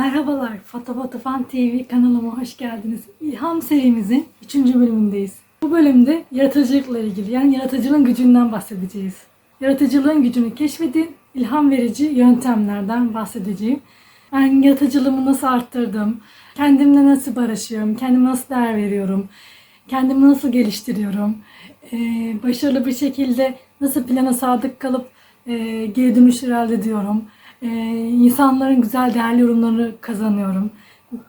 Merhabalar, Fotofoto TV kanalıma hoş geldiniz. İlham serimizin 3. bölümündeyiz. Bu bölümde yaratıcılıkla ilgili yani yaratıcılığın gücünden bahsedeceğiz. Yaratıcılığın gücünü keşfedin, ilham verici yöntemlerden bahsedeceğim. Ben yaratıcılığımı nasıl arttırdım, kendimle nasıl barışıyorum, kendime nasıl değer veriyorum, kendimi nasıl geliştiriyorum, ee, başarılı bir şekilde nasıl plana sadık kalıp e, geri dönüşler elde ediyorum. Ee, insanların güzel değerli yorumlarını kazanıyorum.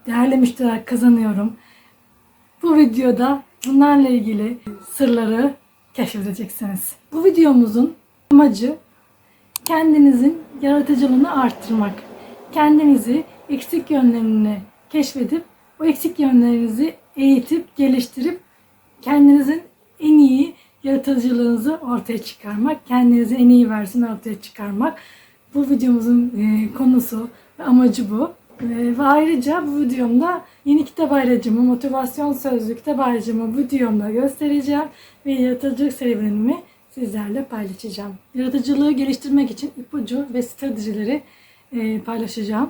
Değerli müşteriler kazanıyorum. Bu videoda bunlarla ilgili sırları keşfedeceksiniz. Bu videomuzun amacı kendinizin yaratıcılığını arttırmak. Kendinizi eksik yönlerini keşfedip o eksik yönlerinizi eğitip geliştirip kendinizin en iyi yaratıcılığınızı ortaya çıkarmak, kendinizi en iyi versiyonu ortaya çıkarmak. Bu videomuzun e, konusu ve amacı bu. E, ve ayrıca bu videomda yeni kitap ayracımı, motivasyon sözlü kitap ayracımı videomda göstereceğim ve yaratıcılık serüvenimi sizlerle paylaşacağım. Yaratıcılığı geliştirmek için ipucu ve stratejileri e, paylaşacağım.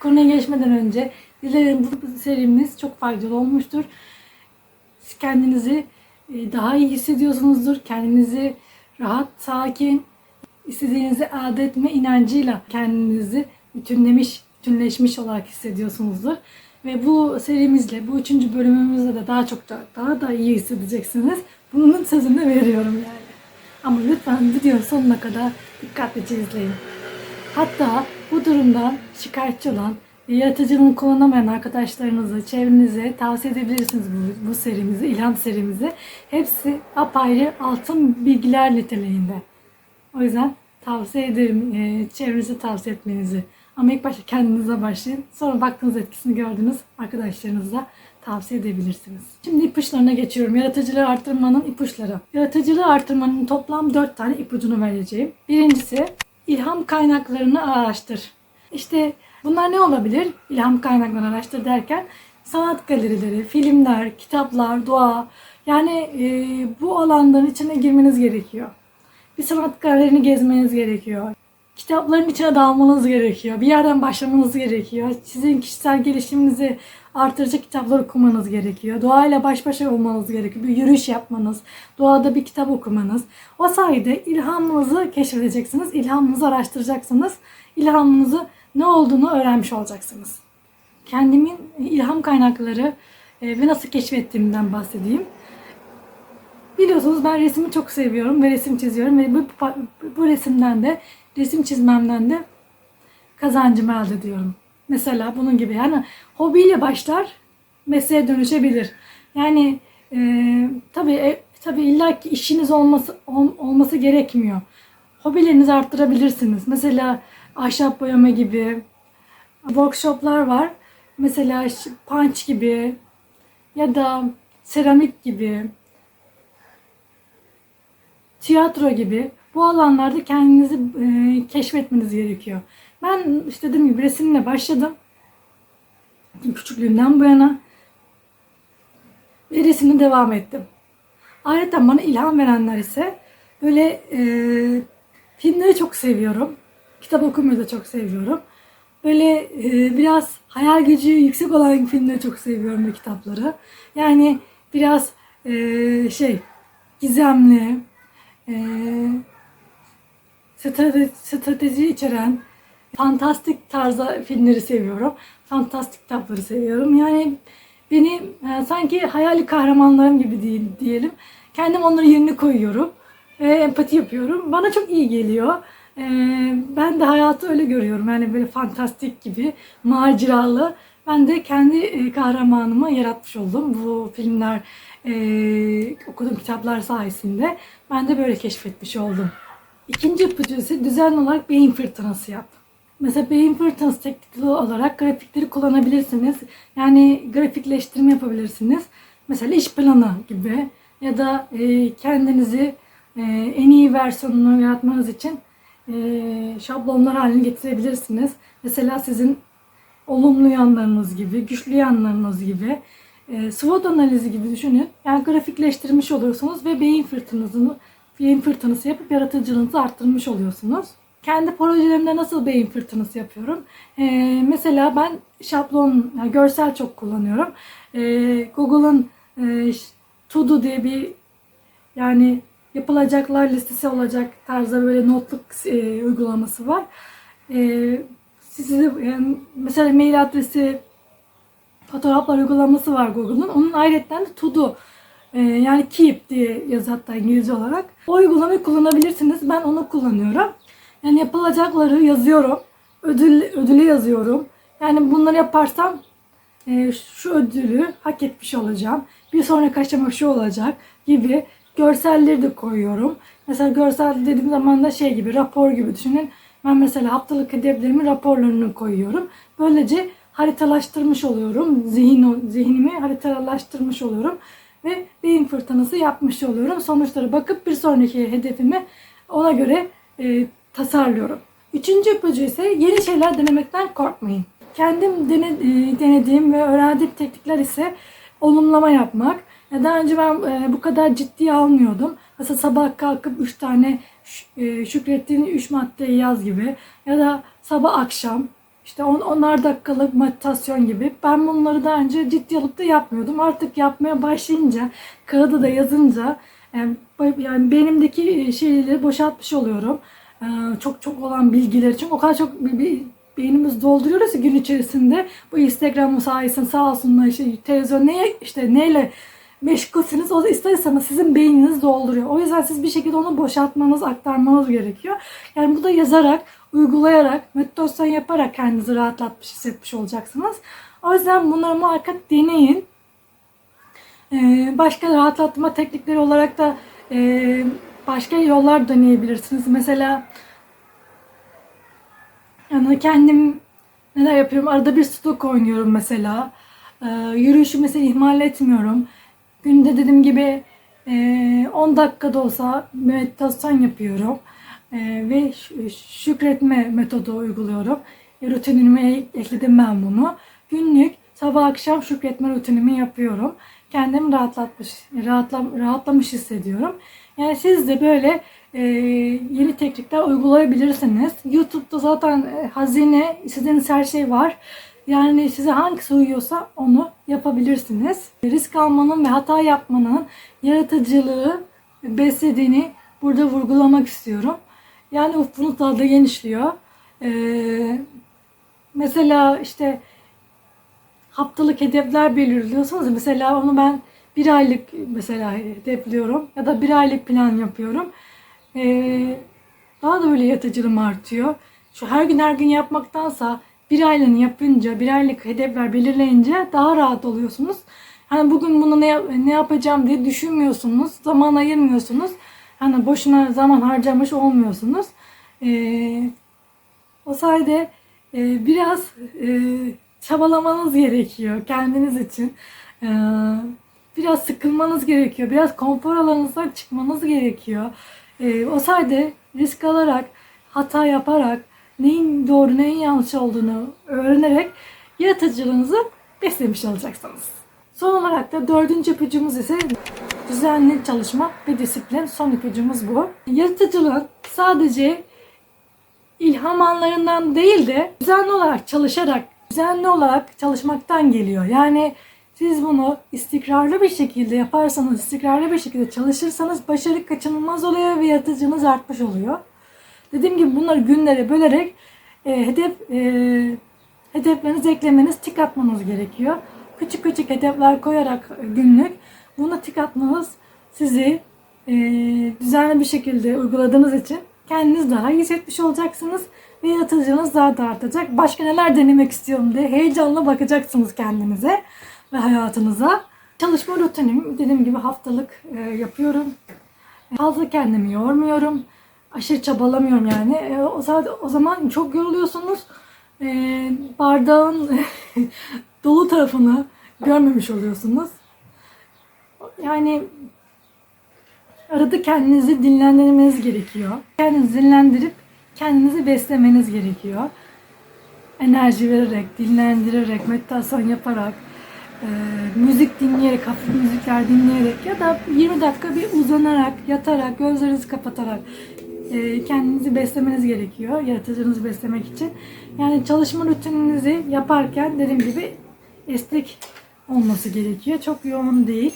Konuya geçmeden önce dilerim bu serimiz çok faydalı olmuştur. Siz kendinizi e, daha iyi hissediyorsunuzdur. Kendinizi rahat, sakin, istediğinizi elde etme inancıyla kendinizi bütünlemiş, bütünleşmiş olarak hissediyorsunuzdur. Ve bu serimizle, bu üçüncü bölümümüzde de daha çok da, daha da iyi hissedeceksiniz. Bunun sözünü veriyorum yani. Ama lütfen videonun sonuna kadar dikkatlice izleyin. Hatta bu durumdan şikayetçi olan yaratıcılığını kullanamayan arkadaşlarınızı, çevrenize tavsiye edebilirsiniz bu, bu serimizi, ilham serimizi. Hepsi apayrı altın bilgiler niteliğinde. O yüzden tavsiye ederim e, çevrenize tavsiye etmenizi. Ama ilk başta kendinize başlayın. Sonra baktığınız etkisini gördünüz arkadaşlarınıza tavsiye edebilirsiniz. Şimdi ipuçlarına geçiyorum. Yaratıcılığı artırmanın ipuçları. Yaratıcılığı artırmanın toplam 4 tane ipucunu vereceğim. Birincisi ilham kaynaklarını araştır. İşte bunlar ne olabilir? İlham kaynaklarını araştır derken sanat galerileri, filmler, kitaplar, doğa yani e, bu alanların içine girmeniz gerekiyor. Bir sanat galerini gezmeniz gerekiyor. Kitapların içine dalmanız gerekiyor. Bir yerden başlamanız gerekiyor. Sizin kişisel gelişiminizi artıracak kitaplar okumanız gerekiyor. Doğayla baş başa olmanız gerekiyor. Bir yürüyüş yapmanız, doğada bir kitap okumanız. O sayede ilhamınızı keşfedeceksiniz. İlhamınızı araştıracaksınız. İlhamınızı ne olduğunu öğrenmiş olacaksınız. Kendimin ilham kaynakları e, ve nasıl keşfettiğimden bahsedeyim. Biliyorsunuz ben resmi çok seviyorum ve resim çiziyorum ve bu, bu resimden de resim çizmemden de kazancımı elde ediyorum. Mesela bunun gibi yani hobiyle başlar mesleğe dönüşebilir. Yani e, tabii e, tabii illa ki işiniz olması ol, olması gerekmiyor. Hobilerinizi arttırabilirsiniz. Mesela ahşap boyama gibi workshoplar var. Mesela punch gibi ya da seramik gibi tiyatro gibi bu alanlarda kendinizi e, keşfetmeniz gerekiyor. Ben işte dediğim gibi resimle başladım. Küçüklüğümden bu yana. Ve resimle devam ettim. Ayrıca bana ilham verenler ise böyle e, filmleri çok seviyorum. Kitap okumayı da çok seviyorum. Böyle e, biraz hayal gücü yüksek olan filmleri çok seviyorum ve kitapları. Yani biraz e, şey gizemli, strateji, strateji içeren fantastik tarzda filmleri seviyorum. Fantastik kitapları seviyorum. Yani beni e, sanki hayali kahramanlarım gibi değil diyelim. Kendim onların yerine koyuyorum ve empati yapıyorum. Bana çok iyi geliyor. E, ben de hayatı öyle görüyorum. Yani böyle fantastik gibi, maceralı. Ben de kendi e, kahramanımı yaratmış oldum. Bu filmler, e, okuduğum kitaplar sayesinde. Ben de böyle keşfetmiş oldum. İkinci ipucu düzenli olarak beyin fırtınası yap. Mesela beyin fırtınası teknikli olarak grafikleri kullanabilirsiniz. Yani grafikleştirme yapabilirsiniz. Mesela iş planı gibi ya da e, kendinizi en iyi versiyonunu yaratmanız için şablonlar haline getirebilirsiniz. Mesela sizin olumlu yanlarınız gibi, güçlü yanlarınız gibi, e, SWOT analizi gibi düşünün. Yani grafikleştirmiş olursunuz ve beyin fırtınasını beyin fırtınası yapıp yaratıcılığınızı arttırmış oluyorsunuz. kendi projelerimde nasıl beyin fırtınası yapıyorum? Ee, mesela ben şablon, yani görsel çok kullanıyorum. Ee, Google'ın e, To-Do diye bir yani yapılacaklar listesi olacak tarzda böyle notluk e, uygulaması var. E, sizi yani mesela mail adresi fotoğraflar uygulaması var Google'ın. Onun ayrıca de To Do e, yani Keep diye yazı hatta İngilizce olarak. O uygulamayı kullanabilirsiniz. Ben onu kullanıyorum. Yani yapılacakları yazıyorum. Ödül, ödülü yazıyorum. Yani bunları yaparsam e, şu ödülü hak etmiş olacağım. Bir sonraki aşama şu olacak gibi görselleri de koyuyorum. Mesela görsel dediğim zaman da şey gibi rapor gibi düşünün. Ben mesela haftalık hedeflerimin raporlarını koyuyorum. Böylece haritalaştırmış oluyorum. Zihin, zihnimi haritalaştırmış oluyorum. Ve beyin fırtınası yapmış oluyorum. Sonuçlara bakıp bir sonraki hedefimi ona göre e, tasarlıyorum. Üçüncü ipucu ise yeni şeyler denemekten korkmayın. Kendim e, denediğim ve öğrendiğim teknikler ise olumlama yapmak. Ya Daha önce ben e, bu kadar ciddiye almıyordum. Mesela sabah kalkıp 3 tane e, şükrettiğin 3 maddeyi yaz gibi. Ya da sabah akşam işte on, onar dakikalık meditasyon gibi. Ben bunları daha önce ciddi alıp da yapmıyordum. Artık yapmaya başlayınca, kağıda da yazınca yani, yani benimdeki şeyleri boşaltmış oluyorum. Çok çok olan bilgileri. Çünkü o kadar çok beynimiz dolduruyoruz ki gün içerisinde. Bu Instagram sayesinde sağ olsunlar işte televizyon neye işte neyle meşgulsünüz o da ister istemez sizin beyniniz dolduruyor. O yüzden siz bir şekilde onu boşaltmanız, aktarmanız gerekiyor. Yani bu da yazarak, uygulayarak, meditasyon yaparak kendinizi rahatlatmış, hissetmiş olacaksınız. O yüzden bunları muhakkak deneyin. Ee, başka rahatlatma teknikleri olarak da e, başka yollar deneyebilirsiniz. Mesela yani kendim neler yapıyorum? Arada bir sudoku oynuyorum mesela. Ee, yürüyüşü mesela ihmal etmiyorum. Günde dediğim gibi e, 10 dakikada olsa meditasyon yapıyorum. E, ve şükretme metodu uyguluyorum. E, rutinime e- ekledim ben bunu. Günlük sabah akşam şükretme rutinimi yapıyorum. Kendimi rahatlatmış, rahatla, rahatlamış hissediyorum. Yani siz de böyle e, yeni teknikler uygulayabilirsiniz. YouTube'da zaten e, hazine, istediğiniz her şey var. Yani size hangisi uyuyorsa onu yapabilirsiniz. Risk almanın ve hata yapmanın yaratıcılığı beslediğini burada vurgulamak istiyorum. Yani ufkunuz daha da genişliyor. Ee, mesela işte haftalık hedefler belirliyorsanız mesela onu ben bir aylık mesela hedefliyorum ya da bir aylık plan yapıyorum. Ee, daha da böyle yaratıcılığım artıyor. Şu her gün her gün yapmaktansa bir aylığını yapınca, bir aylık hedefler belirleyince daha rahat oluyorsunuz. Hani bugün bunu ne, ne yapacağım diye düşünmüyorsunuz. Zaman ayırmıyorsunuz. Hani boşuna zaman harcamış olmuyorsunuz. Ee, o sayede e, biraz e, çabalamanız gerekiyor kendiniz için. Ee, biraz sıkılmanız gerekiyor. Biraz konfor alanınızdan çıkmanız gerekiyor. Ee, o sayede risk alarak, hata yaparak, neyin doğru neyin yanlış olduğunu öğrenerek yaratıcılığınızı beslemiş olacaksınız. Son olarak da dördüncü ipucumuz ise düzenli çalışma ve disiplin. Son ipucumuz bu. Yaratıcılığın sadece ilham anlarından değil de düzenli olarak çalışarak, düzenli olarak çalışmaktan geliyor. Yani siz bunu istikrarlı bir şekilde yaparsanız, istikrarlı bir şekilde çalışırsanız başarı kaçınılmaz oluyor ve yaratıcılığınız artmış oluyor. Dediğim gibi bunları günlere bölerek e, hedef e, hedeflerinizi eklemeniz, tik atmanız gerekiyor. Küçük küçük hedefler koyarak e, günlük buna tik atmanız sizi e, düzenli bir şekilde uyguladığınız için kendiniz daha iyi hissetmiş olacaksınız ve yaratıcılığınız daha da artacak. Başka neler denemek istiyorum diye heyecanla bakacaksınız kendinize ve hayatınıza. Çalışma rutinim dediğim gibi haftalık e, yapıyorum. Fazla kendimi yormuyorum. Aşırı çabalamıyorum yani. E, o, zaten, o zaman çok yoruluyorsunuz. E, bardağın dolu tarafını görmemiş oluyorsunuz. Yani arada kendinizi dinlendirmeniz gerekiyor. Kendinizi dinlendirip kendinizi beslemeniz gerekiyor. Enerji vererek, dinlendirerek, meditasyon yaparak, e, müzik dinleyerek, hafif müzikler dinleyerek ya da 20 dakika bir uzanarak, yatarak, gözlerinizi kapatarak kendinizi beslemeniz gerekiyor. Yaratıcınızı beslemek için. Yani çalışma rutininizi yaparken dediğim gibi esnek olması gerekiyor. Çok yoğun değil.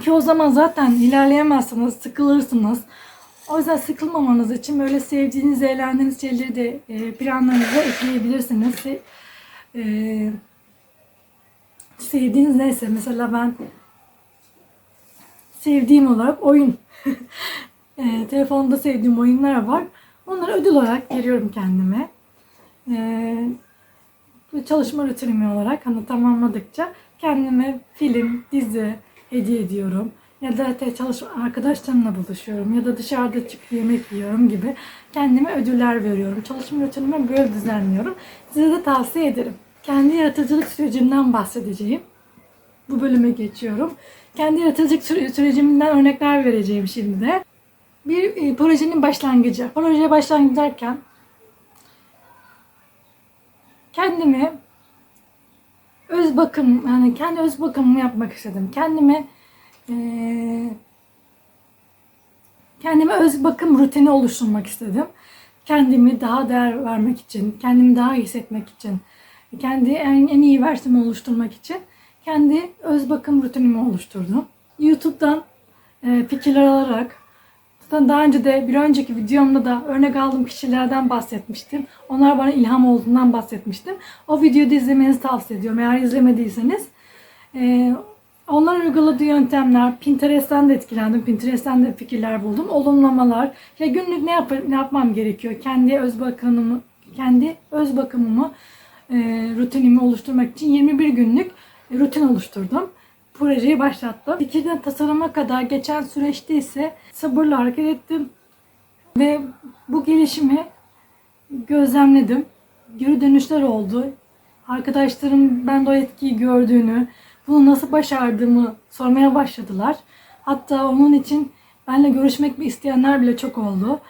Ki o zaman zaten ilerleyemezsiniz, sıkılırsınız. O yüzden sıkılmamanız için böyle sevdiğiniz, eğlendiğiniz şeyleri de e, planlarınıza ekleyebilirsiniz. E, sevdiğiniz neyse mesela ben sevdiğim olarak oyun. e, telefonda sevdiğim oyunlar var. Onları ödül olarak veriyorum kendime. E, çalışma rutinimi olarak hani tamamladıkça kendime film, dizi hediye ediyorum. Ya da te- çalış arkadaşlarımla buluşuyorum ya da dışarıda çıkıp yemek yiyorum gibi kendime ödüller veriyorum. Çalışma rutinimi böyle düzenliyorum. Size de tavsiye ederim. Kendi yaratıcılık sürecimden bahsedeceğim. Bu bölüme geçiyorum. Kendi yaratıcılık süre- sürecimden örnekler vereceğim şimdi de. Bir e, projenin başlangıcı. Projeye başlangıç derken kendimi öz bakım yani kendi öz bakımımı yapmak istedim. Kendime eee, kendime öz bakım rutini oluşturmak istedim. Kendimi daha değer vermek için, kendimi daha iyi hissetmek için, kendi en, en iyi versiyonu oluşturmak için kendi öz bakım rutinimi oluşturdum. YouTube'dan eee, fikirler alarak Zaten daha önce de bir önceki videomda da örnek aldığım kişilerden bahsetmiştim. Onlar bana ilham olduğundan bahsetmiştim. O videoyu da izlemenizi tavsiye ediyorum. Eğer izlemediyseniz. Ee, onların uyguladığı yöntemler, Pinterest'ten de etkilendim. Pinterest'ten de fikirler buldum. Olumlamalar. Ya günlük ne, yap ne yapmam gerekiyor? Kendi öz bakımımı, kendi öz bakımımı, e, rutinimi oluşturmak için 21 günlük rutin oluşturdum projeyi başlattım. Fikirden tasarıma kadar geçen süreçte ise sabırla hareket ettim. Ve bu gelişimi gözlemledim. Geri dönüşler oldu. Arkadaşlarım bende o etkiyi gördüğünü, bunu nasıl başardığımı sormaya başladılar. Hatta onun için benimle görüşmek isteyenler bile çok oldu.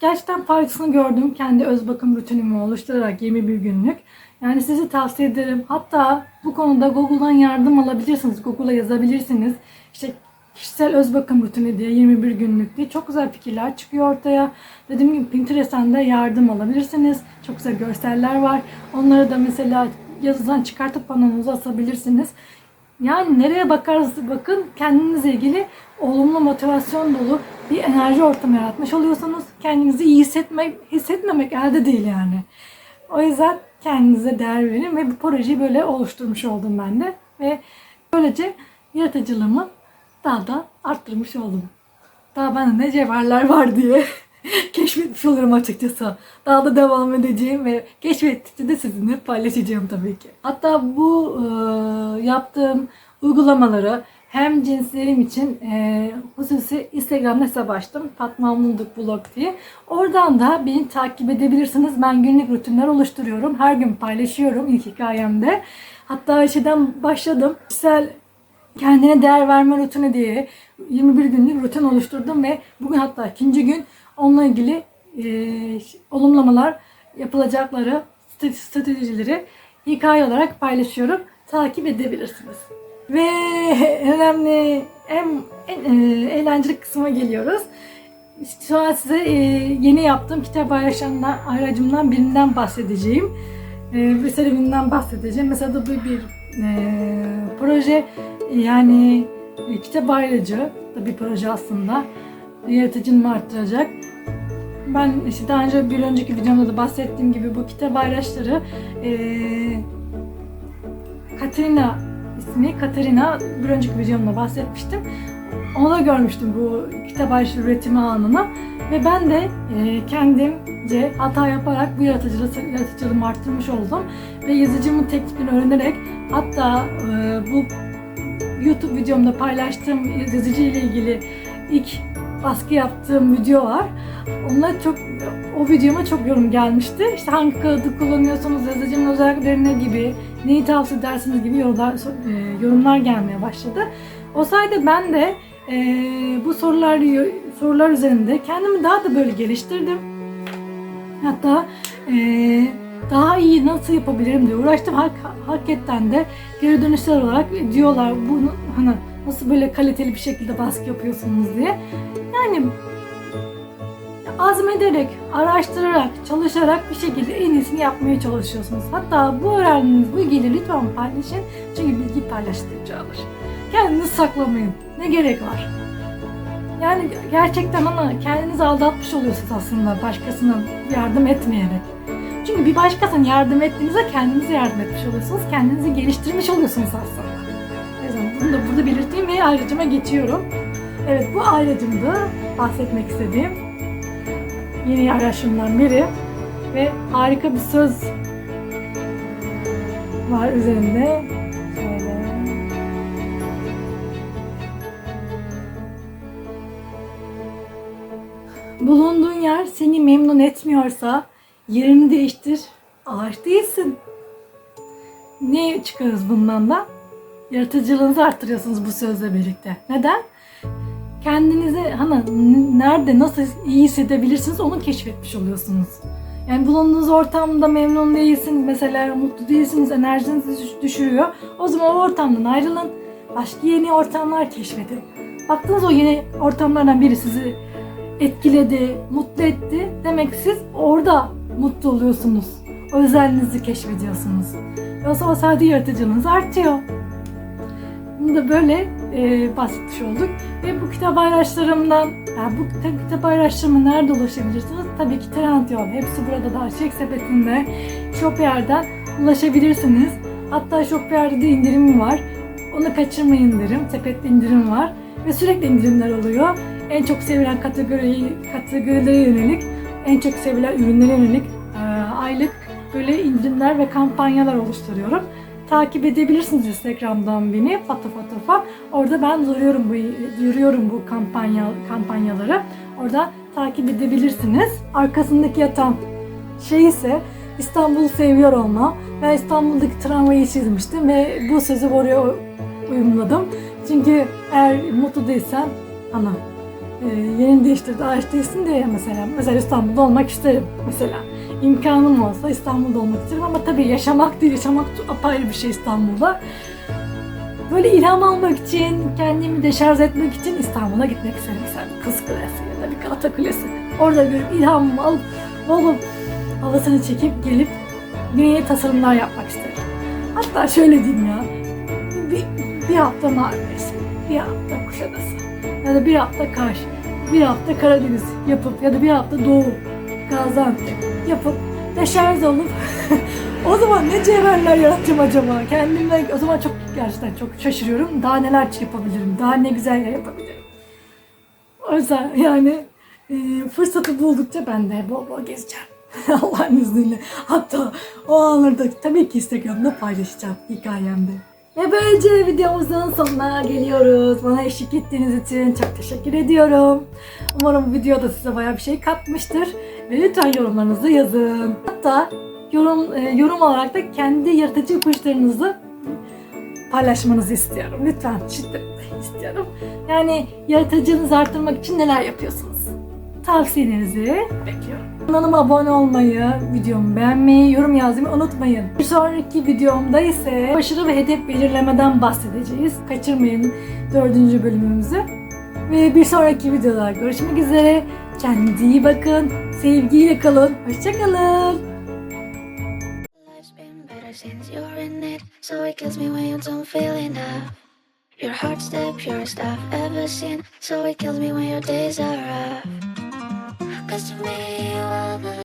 Gerçekten faydasını gördüm kendi öz bakım rutinimi oluşturarak 21 günlük. Yani sizi tavsiye ederim. Hatta bu konuda Google'dan yardım alabilirsiniz. Google'a yazabilirsiniz. İşte kişisel öz bakım rutini diye 21 günlük diye çok güzel fikirler çıkıyor ortaya. Dediğim gibi Pinterest'ten de yardım alabilirsiniz. Çok güzel görseller var. Onları da mesela yazıdan çıkartıp panonuza asabilirsiniz. Yani nereye bakarsanız bakın kendinizle ilgili olumlu motivasyon dolu bir enerji ortamı yaratmış oluyorsunuz. Kendinizi iyi hissetmek, hissetmemek elde değil yani. O yüzden kendinize değer verin ve bu projeyi böyle oluşturmuş oldum ben de. Ve böylece yaratıcılığımı daha da arttırmış oldum. Daha bende ne cevherler var diye keşfetmiş olurum açıkçası. Daha da devam edeceğim ve keşfettikçe de sizinle paylaşacağım tabii ki. Hatta bu e, yaptığım uygulamaları hem cinslerim için e, hususi Instagram'da hesap açtım. Fatma Munduk Blog diye. Oradan da beni takip edebilirsiniz. Ben günlük rutinler oluşturuyorum. Her gün paylaşıyorum ilk hikayemde. Hatta şeyden başladım. Kişisel kendine değer verme rutini diye 21 günlük rutin oluşturdum ve bugün hatta ikinci gün onunla ilgili e, olumlamalar yapılacakları stratejileri hikaye olarak paylaşıyorum. Takip edebilirsiniz. Ve önemli en, en e, eğlenceli kısma geliyoruz. Şu an size e, yeni yaptığım kitap paylaşanlar aracımdan birinden bahsedeceğim. E, bir serüveninden bahsedeceğim. Mesela bu bir e, proje yani e, kitap ayrıcı da bir proje aslında. Yaratıcılığımı arttıracak. Ben işte daha önce bir önceki videomda da bahsettiğim gibi bu kitap ayraçları e, Katerina ismi Katerina bir önceki videomda bahsetmiştim. Onu da görmüştüm bu kitap ayraçları üretimi anını ve ben de e, kendimce hata yaparak bu yaratıcılığı, yaratıcılığımı arttırmış oldum ve yazıcımın teknikini öğrenerek hatta e, bu YouTube videomda paylaştığım yazıcı ile ilgili ilk baskı yaptığım video var. Onlar çok o videoma çok yorum gelmişti. İşte hangi kağıdı kullanıyorsanız yazıcının özelliklerine gibi neyi tavsiye edersiniz gibi yorumlar, e, yorumlar gelmeye başladı. O sayede ben de e, bu sorular sorular üzerinde kendimi daha da böyle geliştirdim. Hatta e, daha iyi nasıl yapabilirim diye uğraştım. Hak, hakikaten de geri dönüşler olarak diyorlar bunu hani nasıl böyle kaliteli bir şekilde baskı yapıyorsunuz diye. Yani azmederek, araştırarak, çalışarak bir şekilde en iyisini yapmaya çalışıyorsunuz. Hatta bu öğrendiğiniz bilgiyi lütfen paylaşın. Çünkü bilgi paylaştıkça alır. Kendinizi saklamayın. Ne gerek var? Yani gerçekten ama kendinizi aldatmış oluyorsunuz aslında başkasına yardım etmeyerek. Çünkü bir başkasına yardım ettiğinizde kendinize yardım etmiş oluyorsunuz. Kendinizi geliştirmiş oluyorsunuz aslında. Yüzden bunu da burada belirteyim ve ayrıcıma geçiyorum. Evet bu ayrıcımda bahsetmek istediğim yeni araştırmadan biri ve harika bir söz var üzerinde. Şöyle. Bulunduğun yer seni memnun etmiyorsa yerini değiştir. Ağaç değilsin. Ne çıkarız bundan da? Yaratıcılığınızı arttırıyorsunuz bu sözle birlikte. Neden? Kendinizi hani nerede nasıl iyi hissedebilirsiniz onu keşfetmiş oluyorsunuz. Yani bulunduğunuz ortamda memnun değilsiniz, mesela mutlu değilsiniz, enerjiniz düş- düşürüyor. O zaman o ortamdan ayrılın, başka yeni ortamlar keşfedin. Baktınız o yeni ortamlardan biri sizi etkiledi, mutlu etti. Demek siz orada mutlu oluyorsunuz. Özelliğinizi keşfediyorsunuz. Yoksa o sadece yaratıcılığınız artıyor. Bunu da böyle e, bahsetmiş olduk. Ve bu kitap araçlarımdan, yani bu kitap, kitap araçlarıma nerede ulaşabilirsiniz? Tabii ki Trendyol. Hepsi burada da Çek Sepeti'nde, Shopier'den ulaşabilirsiniz. Hatta Shopier'de de indirim var. Onu kaçırmayın derim. Sepette indirim var. Ve sürekli indirimler oluyor. En çok sevilen kategori, kategorilere yönelik, en çok sevilen ürünlere yönelik e, aylık böyle indirimler ve kampanyalar oluşturuyorum. Takip edebilirsiniz Instagram'dan beni Fatma Fatma. Orada ben duyuruyorum bu duyuruyorum bu kampanya kampanyaları. Orada takip edebilirsiniz. Arkasındaki yatan şey ise İstanbul'u seviyor olma. Ben İstanbul'daki tramvayı çizmiştim ve bu sözü oraya uyumladım. Çünkü eğer mutlu değilsen ana e, yerini değiştirdi ağaç değilsin diye mesela. Mesela İstanbul'da olmak isterim mesela. İmkanım olsa İstanbul'da olmak isterim ama tabii yaşamak değil, yaşamak apayrı bir şey İstanbul'da. Böyle ilham almak için, kendimi deşarj etmek için İstanbul'a gitmek isterim. Mesela Kız Kulesi ya da bir Galata Kulesi. Orada görüp ilhamımı alıp, alıp havasını çekip gelip yeni tasarımlar yapmak isterim. Hatta şöyle diyeyim ya, bir, bir hafta Marmaris, bir hafta Kuşadası ya da bir hafta Kaş, bir hafta Karadeniz yapıp ya da bir hafta Doğu, Gaziantep yapıp deşarj olup o zaman ne cevherler yaratacağım acaba? Kendimden o zaman çok gerçekten çok şaşırıyorum. Daha neler yapabilirim? Daha ne güzel yapabilirim? O yüzden yani e, fırsatı buldukça ben de bol bol gezeceğim. Allah'ın izniyle. Hatta o anları da tabii ki Instagram'da paylaşacağım hikayemde. Ve böylece videomuzun sonuna geliyoruz. Bana eşlik ettiğiniz için çok teşekkür ediyorum. Umarım bu video da size bayağı bir şey katmıştır. Ve lütfen yorumlarınızı yazın. Hatta yorum e, yorum olarak da kendi yaratıcı ipuçlarınızı paylaşmanızı istiyorum. Lütfen şiddetle istiyorum. Yani yaratıcılığınızı arttırmak için neler yapıyorsunuz? Tavsiyelerinizi bekliyorum. Kanalıma abone olmayı, videomu beğenmeyi, yorum yazmayı unutmayın. Bir sonraki videomda ise başarı ve hedef belirlemeden bahsedeceğiz. Kaçırmayın dördüncü bölümümüzü. Ve bir sonraki videoda görüşmek üzere. Kendinize iyi bakın. Sevgiyle kalın. Hoşçakalın. Since you're in. Your heart's ever seen, so it kills me when your days are rough. Cause to me, you are the